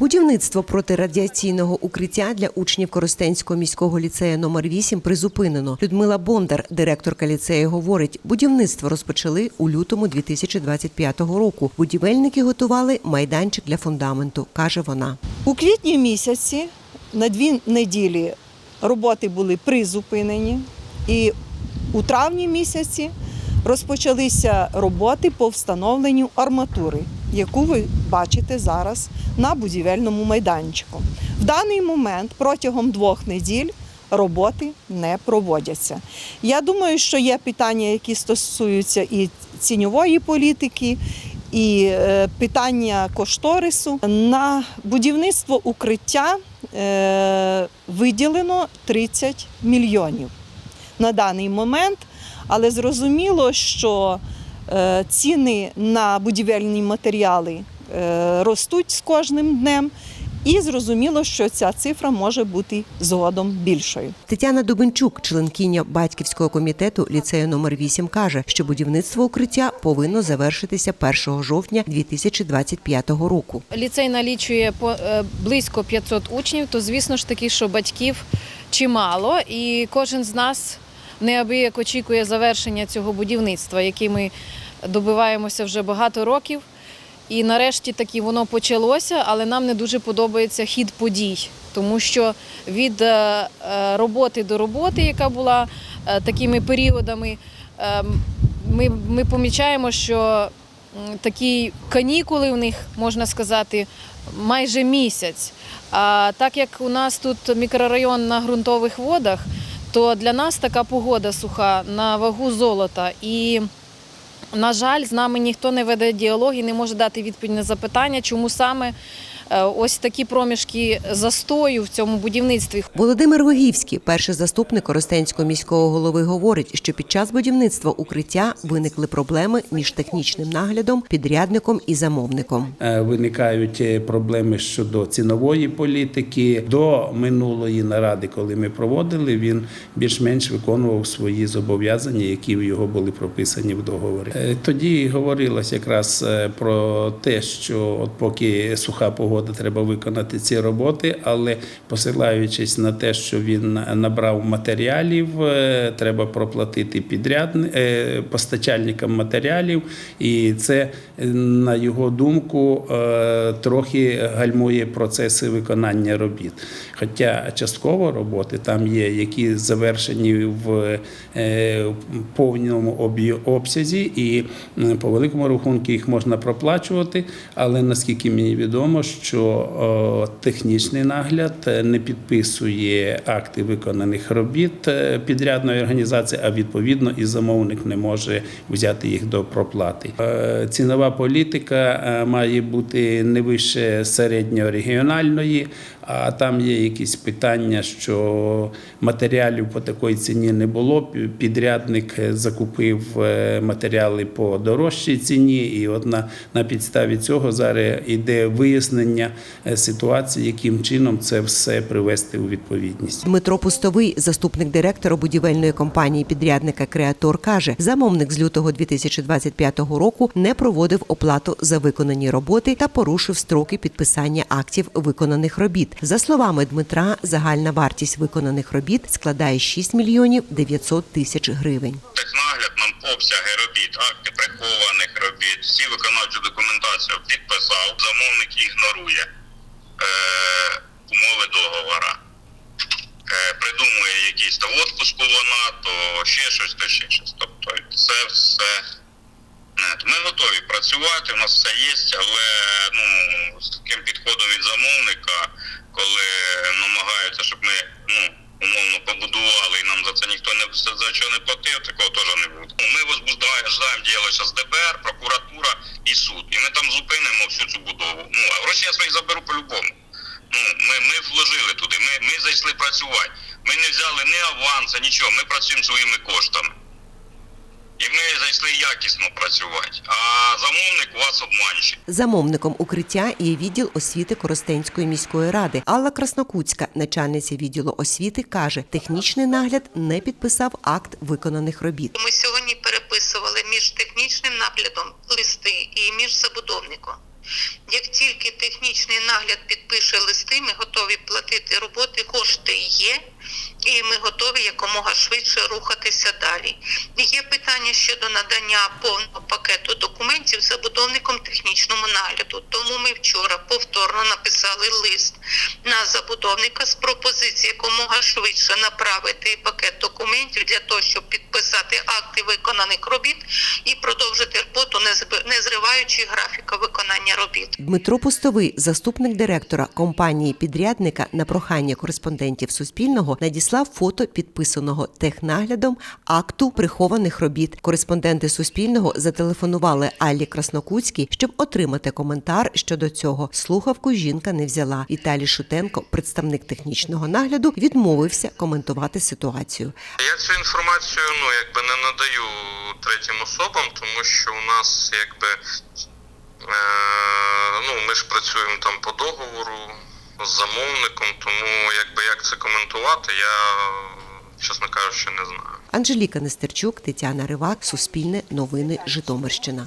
Будівництво протирадіаційного укриття для учнів Коростенського міського ліцею номер 8 призупинено. Людмила Бондар, директорка ліцею, говорить, будівництво розпочали у лютому 2025 року. Будівельники готували майданчик для фундаменту, каже вона. У квітні місяці на дві неділі роботи були призупинені, і у травні місяці розпочалися роботи по встановленню арматури, яку ви бачите зараз на будівельному майданчику. В даний момент протягом двох неділь роботи не проводяться. Я думаю, що є питання, які стосуються і ціньової політики, і е, питання кошторису. На будівництво укриття е, виділено 30 мільйонів на даний момент, але зрозуміло, що ціни на будівельні матеріали е, ростуть з кожним днем, і зрозуміло, що ця цифра може бути згодом більшою. Тетяна Дубенчук, членкиня батьківського комітету ліцею номер 8 каже, що будівництво укриття повинно завершитися 1 жовтня 2025 року. Ліцей налічує по е, близько 500 учнів, то звісно ж таки, що батьків чимало, і кожен з нас неабияк очікує завершення цього будівництва, яке ми добиваємося вже багато років. І нарешті таки воно почалося, але нам не дуже подобається хід подій, тому що від е, е, роботи до роботи, яка була е, такими періодами, е, ми, ми помічаємо, що такі канікули в них, можна сказати, майже місяць. А так як у нас тут мікрорайон на ґрунтових водах, то для нас така погода суха на вагу золота. І, на жаль, з нами ніхто не веде діалог і не може дати відповідь на запитання, чому саме ось такі проміжки застою в цьому будівництві. Володимир Логівський, перший заступник Коростенського міського голови, говорить, що під час будівництва укриття виникли проблеми між технічним наглядом, підрядником і замовником. Е, Виникають е, проблеми щодо цінової політики. До минулої наради, коли ми проводили, він більш-менш виконував свої зобов'язання, які в його були прописані в договорі. Е, Тоді говорилось якраз е, про те, що от поки суха погода, треба виконати ці роботи, але посилаючись на те, що він набрав матеріалів, е, треба проплатити підрядни е, постачальникам матеріалів, і це, е, на його думку, трохи гальмує процеси виконання робіт. Хоча частково роботи там є, які завершені в повному обсязі, і по великому рахунку їх можна проплачувати. Але наскільки мені відомо, що е, технічний нагляд е, не підписує акти виконаних робіт е, підрядної організації, а відповідно і замовник не може взяти їх до проплати. Е, Цінова політика має бути не вище середньорегіональної, а там є якісь питання, що матеріалів по такій ціні не було. Підрядник е, закупив е, матеріали по дорожчій ціні, і от на, на підставі цього зараз іде вияснення е, ситуації, яким чином це все привести у відповідність. Дмитро Пустовий, заступник директора будівельної компанії підрядника Креатор, каже, замовник з лютого 2025 року не проводив оплату за виконані роботи та порушив строки підписання актів виконаних робіт. За словами Дмитра, загальна вартість виконаних робіт складає 6 мільйонів 900 тисяч гривень. Технагляд нам обсяги робіт, акти прихованих робіт, всі виконавчу документацію підписав. Замовник ігнорує е, умови договора. Е, придумує якісь то відпуску вона, то ще щось, то ще щось. Тобто це все. Ми готові працювати, у нас все є, але ну, з таким підходом від замовника, коли намагаються, щоб ми ну, умовно побудували і нам за це ніхто не за чого не платив, такого теж не буде. Ну, Ми возбуждаємо діяло зараз ДБР, прокуратура і. І ми там зупинимо всю цю будову. Ну, а гроші я свої заберу по-любому. Ну, ми, ми вложили туди, ми, ми зайшли працювати. Ми не взяли ні аванса, нічого, ми працюємо своїми коштами. І ми зайшли якісно працювати. А замовник у вас обманщик. Замовником укриття є відділ освіти Коростенської міської ради. Алла Краснокутська, начальниця відділу освіти, каже, технічний нагляд не підписав акт виконаних робіт. Ми сьогодні переписували між технічним наглядом листи і між забудовником. Як тільки технічний нагляд підпише листи, ми готові платити роботи, кошти є, і ми готові якомога швидше рухатися далі. Є питання щодо надання повного пакету документів забудовником технічному нагляду. Тому ми вчора повторно написали лист на забудовника з пропозицією якомога швидше направити пакет документів для того, щоб підписати акти виконаних робіт і продовжити роботу, не зби- не зриваючи графіка виконання робіт. Дмитро Пустовий, заступник директора компанії підрядника, на прохання кореспондентів Суспільного надіслав фото підписаного технаглядом акту прихованих робіт. Кореспонденти Суспільного зателефонували Аллі Краснокутській, щоб отримати коментар щодо цього. Слухавку жінка не взяла. Віталій Шутенко, представник технічного нагляду, відмовився коментувати ситуацію. Я цю інформацію ну якби не надаю третім особам, тому що у нас якби е, ну ми ж працюємо там по договору з замовником, тому якби як це коментувати, я чесно кажучи не знаю. Анжеліка Нестерчук, Тетяна Ривак, Суспільне новини, Житомирщина.